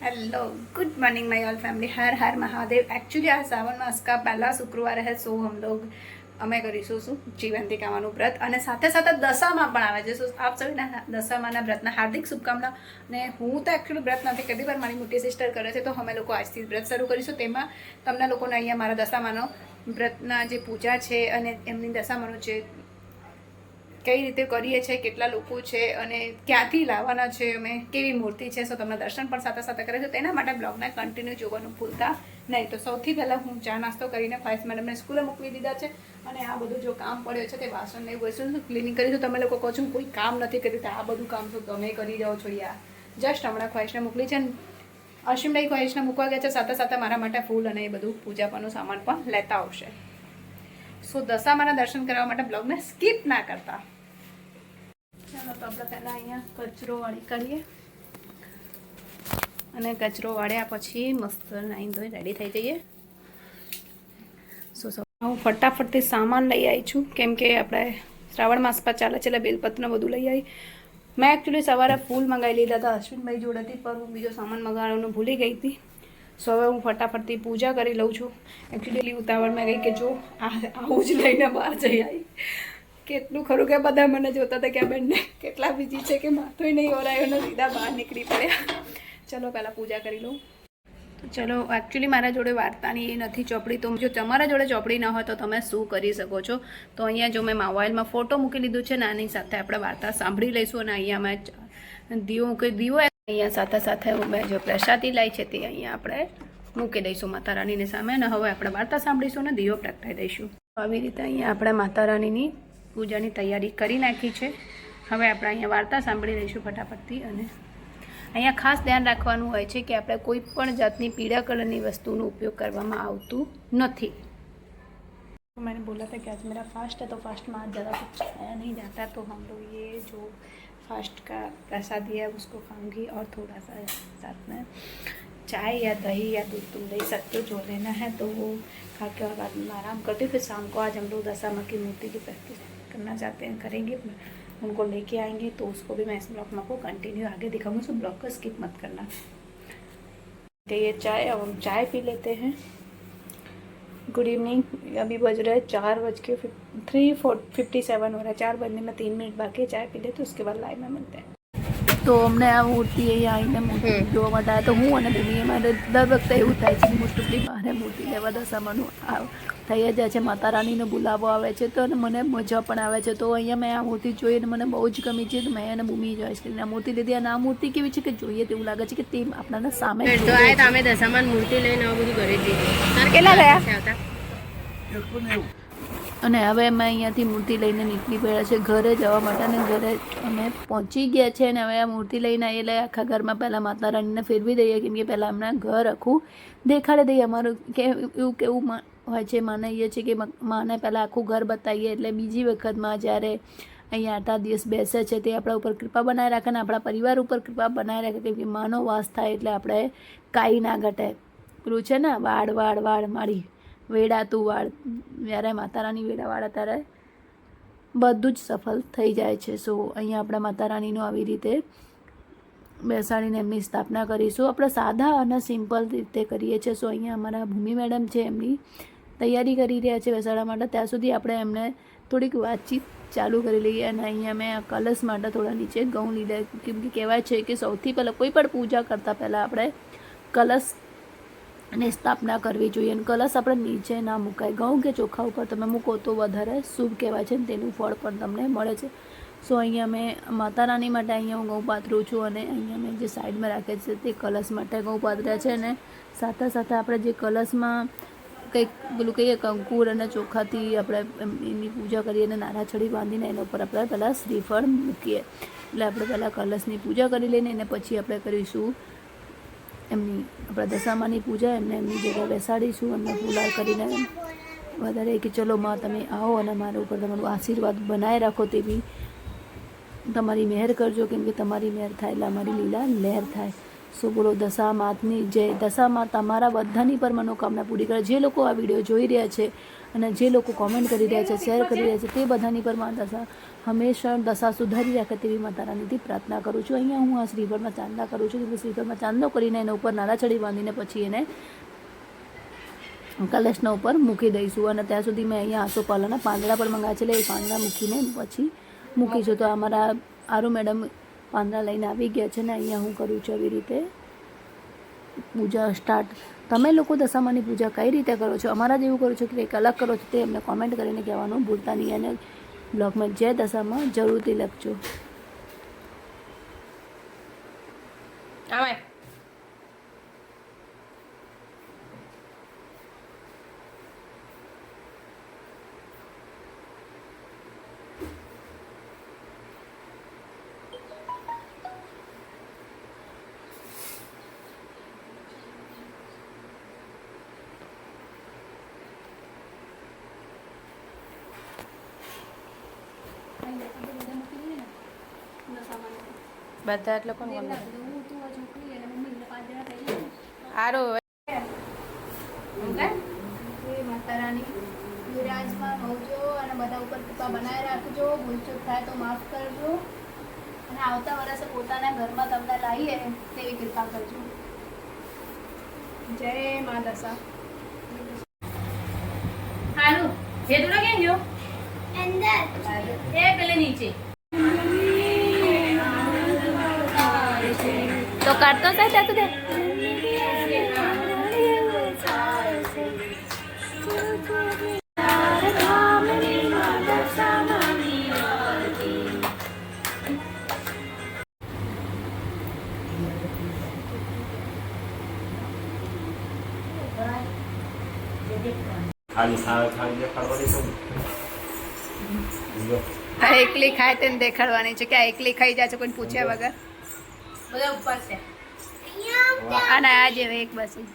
Hello good morning my all family Har Har Mahadev actually આ શ્રાવણ માસકા પહેલા શુક્રવારે હે, સો હમ લોગ અમે કરીશું શું જીવંતિકામાનું વ્રત. અને સાથે સાથે દશામાં પણ આવે છે. શું આપ સૌના દશામાના વ્રતના હાર્દિક શુભકામના. અને હું તો એકચ્યુઅલી વ્રત નથી કદી પણ મારી મોટી સિસ્ટર કરે છે, તો અમે લોકો આજથી વ્રત શરૂ કરીશું. તેમાં તમને લોકોને અહીંયા મારા દશામાનો વ્રતના જે પૂજા છે અને એમની દશામાનો જે કઈ રીતે કરીએ છીએ કેટલા લોકો છે અને ક્યાંથી લાવવાના છે, અમે કેવી મૂર્તિ છે, સો તમને દર્શન પણ સાથે સાથે કરે છે તેના માટે બ્લોગને કન્ટિન્યુ જોવાનું ભૂલતા નહીં. તો સૌથી પહેલાં હું ચા નાસ્તો કરીને ફાઇસ મેડમને સ્કૂલે મૂકવી દીધા છે અને આ બધું જો કામ પડ્યો છે તે વાસણ ને વસ્તુ ક્લિનિંગ કરીશું તમે લોકો કહો છો કોઈ કામ નથી કરી તો આ બધું કામ તો તમે કરી જાઓ છો યાર. જસ્ટ હમણાં ખ્વાહિશને મોકલી છે. અશ્વિનભાઈ ખ્વાહિશને મૂકવા ગયા છે. સાથે સાથે મારા માટે ફૂલ અને એ બધું પૂજા પરનું સામાન પણ લેતા આવશે. સો દશામાના દર્શન કરવા માટે બ્લોગને સ્કીપ ના કરતા. આપણે પહેલાં અહીંયા કચરો કરીએ. અને કચરો વાળ્યા પછી મસ્ત નાઈ ધોઈ રેડી થઈ જઈએ. સો હું ફટાફટથી સામાન લઈ આવી છું, કેમ કે આપણે શ્રાવણ માસ પર ચાલે છે એટલે બધું લઈ આવી મેં એકચ્યુઅલી સવારે ફૂલ મંગાવી લીધા હતા અશ્વિનભાઈ જોડેથી, પણ હું બીજો સામાન મંગાવવાનું ભૂલી ગઈ હતી. સો હવે હું ફટાફટથી પૂજા કરી લઉં છું. એકચ્યુઅલી ઉતાવળમાં ગઈ કે જો આ આવું જ લઈને બહાર જઈ આવી કેટલું ખરું કે બધા મને જોતા હતા કે આ બેનને કેટલા બીજી છે કે માથું નહીં ઓરાયો ને સીધા બહાર નીકળી પડ્યા. ચલો પહેલાં પૂજા કરી લઉં. ચલો એકચ્યુઅલી મારા જોડે વાર્તાની એ નથી ચોપડી, તો જો તમારા જોડે ચોપડી ન હોય તો તમે શું કરી શકો છો? તો અહીંયા જો મેં મોબાઈલમાં ફોટો મૂકી લીધું છે નાની સાથે આપણે વાર્તા સાંભળી લઈશું અને અહીંયા મેં દીવો કે દીવો અહીંયા સાથે સાથે મેં જો પ્રસાદી લાવી છે તે અહીંયા આપણે મૂકી દઈશું માતા રાણીની સામે અને હવે આપણે વાર્તા સાંભળીશું અને દીવો પ્રગટાવી દઈશું. આવી રીતે અહીંયા આપણે માતા રાણીની પૂજાની તૈયારી કરી નાખી છે હવે આપણે અહીંયા વાર્તા સાંભળી લઈશું ફટાફટથી અને અહીંયા ખાસ ધ્યાન રાખવાનું હોય છે કે આપણે કોઈ પણ જાતની પીળા કલરની વસ્તુનો ઉપયોગ કરવામાં આવતું નથી मैंने बोला था कि आज मेरा फास्ट है तो फास्ट में आज ज़्यादा कुछ खाया नहीं जाता तो हम लोग ये जो फास्ट का प्रसादी है उसको खाऊंगी और थोड़ा सा साथ में चाय या दही या दूध तुम ले सकते हो जो लेना है तो वो खा के और बाद में आराम करते फिर शाम को आज हम लोग दशामा की मूर्ति की प्रैक्टिस करना चाहते हैं, करेंगे उनको लेके आएँगे तो उसको भी मैं इस ब्लॉग में आपको कंटिन्यू आगे दिखाऊँगी सो ब्लॉग को स्किप मत करना। तो ये चाय, अब हम चाय पी लेते हैं। गुड इवनिंग अभी बज रहा है चार बज के थ्री फोर फिफ्टी सेवन हो रहा है, चार बजने में तीन मिनट बाकी चाय पी ले तो उसके बाद लाइव में मिलते हैं। તો અમને આ મૂર્તિ અહીંયા આવીને મૂર્તિ જોવા માટે આવ્યા તો હું અને ભૂમિએ મારે દર વખતે એવું થાય છે મોસ્ટ ઓફલી મારે મૂર્તિ લેવા દશામાનું આ થઈ જાય છે. માતા રાણીનો બોલાવો આવે છે તો મને મજા પણ આવે છે. તો અહીંયા મેં આ મૂર્તિ જોઈને મને બહુ જ ગમી છે. તો મેં એને ભૂમિ જાય છે. આ મૂર્તિ લીધી અને આ મૂર્તિ કેવી છે કે જોઈએ તેવું લાગે છે કે તે આપણાને સામે તો આ તમે દશામાન મૂર્તિ લઈને આવું બધું કરી દીધું કેટલા ગયા? અને હવે અમે અહીંયાથી મૂર્તિ લઈને નીકળી પડ્યા છે ઘરે જવા માટે અને ઘરે અમે પહોંચી ગયા છે અને હવે આ મૂર્તિ લઈને એટલે આખા ઘરમાં પહેલાં માતા રાણીને ફેરવી દઈએ, કેમ કે પહેલાં હમણાં ઘર આખું દેખાડી દઈએ. અમારું કે એવું કેવું હોય છે, માનીએ છીએ કે માને પહેલાં આખું ઘર બતાવીએ એટલે બીજી વખતમાં જ્યારે અહીંયા આટલા દિવસ બેસે છે તે આપણા ઉપર કૃપા બનાવી રાખે અને આપણા પરિવાર ઉપર કૃપા બનાવી રાખે, કેમ કે માનો વાસ થાય એટલે આપણે કાંઈ ના ઘટે. પેલું છે ને વાળ વાળ વાળ માળી. વેડાતું વાળ જ્યારે માતા રાણી વેડા વાળા ત્યારે બધું જ સફળ થઈ જાય છે. સો, અહીંયા આપણે માતા રાણીનું આવી રીતે બેસાડીને એમની સ્થાપના કરીશું આપણે સાદા અને સિમ્પલ રીતે કરીએ છીએ. સો, અહીંયા અમારા ભૂમિ મેડમ છે, એમની તૈયારી કરી રહ્યા છે બેસાડવા માટે. ત્યાં સુધી આપણે એમને થોડીક વાતચીત ચાલુ કરી લઈએ અને અહીંયા મેં કલશ માટે થોડા નીચે ઘઉં લીધા કેમ કે કહેવાય છે કે સૌથી પહેલાં કોઈ પણ પૂજા કરતાં પહેલાં આપણે કલશ ની સ્થાપના કરવી જોઈએ અને કલશ આપણે નીચે ના મુકાય. ઘઉં કે ચોખા ઉપર તમે મૂકો તો વધારે શુભ કહેવાય છે ને તેનું ફળ પણ તમને મળે છે. સો અહીંયા મેં માતા રાની માટે અહીંયા હું ઘઉં પાથરું છું અને અહીંયા મેં જે સાઈડમાં રાખે છે તે કલશ માટે ઘઉં પાથર્યા છે અને સાથે સાથે આપણે જે કલશમાં કંઈક પેલું કહીએ કંકુર અને ચોખાથી આપણે એની પૂજા કરીએ અને નાના છડી બાંધીને એના ઉપર આપણે પહેલાં શ્રીફળ મૂકીએ. એટલે આપણે પહેલાં કલશની પૂજા કરી લઈને એને પછી આપણે કરીશું એમની આપણા દશામાની પૂજા, એમને એમની જગ્યાએ બેસાડીશું, એમને ફૂલાર કરીને વધારે કે ચલો માં તમે આવો અને મારા ઉપર તમારું આશીર્વાદ બનાવી રાખો તેવી તમારી મહેર કરજો, કેમ કે તમારી મહેર થાય, એટલે અમારી લીલા લહેર થાય. સો બોલો દશા માતની જય. દશા માતા તમારા બધાની પર મનોકામના પૂરી કરે. જે લોકો આ વીડિયો જોઈ રહ્યા છે અને જે લોકો કોમેન્ટ કરી રહ્યા છે શેર કરી રહ્યા છે, તે બધાની પર મા દશા હંમેશા દશા સુધારી રાખે તેવી માતા રાનીથી પ્રાર્થના કરું છું. અહીંયા હું આ શ્રીફળમાં ચાંદા કરું છું. કે શ્રીફળમાં ચાંદો કરીને એના ઉપર નાળા ચડી બાંધીને પછી એને કલશના ઉપર મૂકી દઈશું. અને ત્યાં સુધી મેં અહીંયા આસોપાલાના પાંદડા પણ મંગાવ્યા છે. એ પાંદડા મૂકીને પછી મૂકીશું. તો અમારા આરુ મેડમ પાંદડા લઈને આવી ગયા છે ને અહીંયા હું કરું છું આવી રીતે. પૂજા સ્ટાર્ટ તમે લોકો દશામાની પૂજા કઈ રીતે કરો છો? અમારા જેવું કરો છો કે કંઈક અલગ કરો છો તે અમને કોમેન્ટ કરીને કહેવાનું ભૂલતા નહીં અને બ્લોગમાં જય દશામાં જરૂરથી લખજો. આવાય બધા એટલે કોણ કોણ સારું વિરાજમાન હોજો અને બધા ઉપર કૃપા બનાવી રાખજો ભૂલચૂક થાય તો માફ કરજો અને આવતા વર્ષે પોતાના ઘરમાં તમને લાવીએ તેવી કૃપા કરજો જય મા દશા સારું હેતુડા કેમ જો એ પેલે નીચે. કાઢતો થાય ત્યાં તો ખાલી ખાલી દેખાડવાની શું આ એકલી ખાય તેને દેખાડવાની છે. કે આ એકલી ખાઈ જાય છે કોઈ પૂછ્યા વગર? બધા ઉપવાસ છે. અને આજે એક બસી.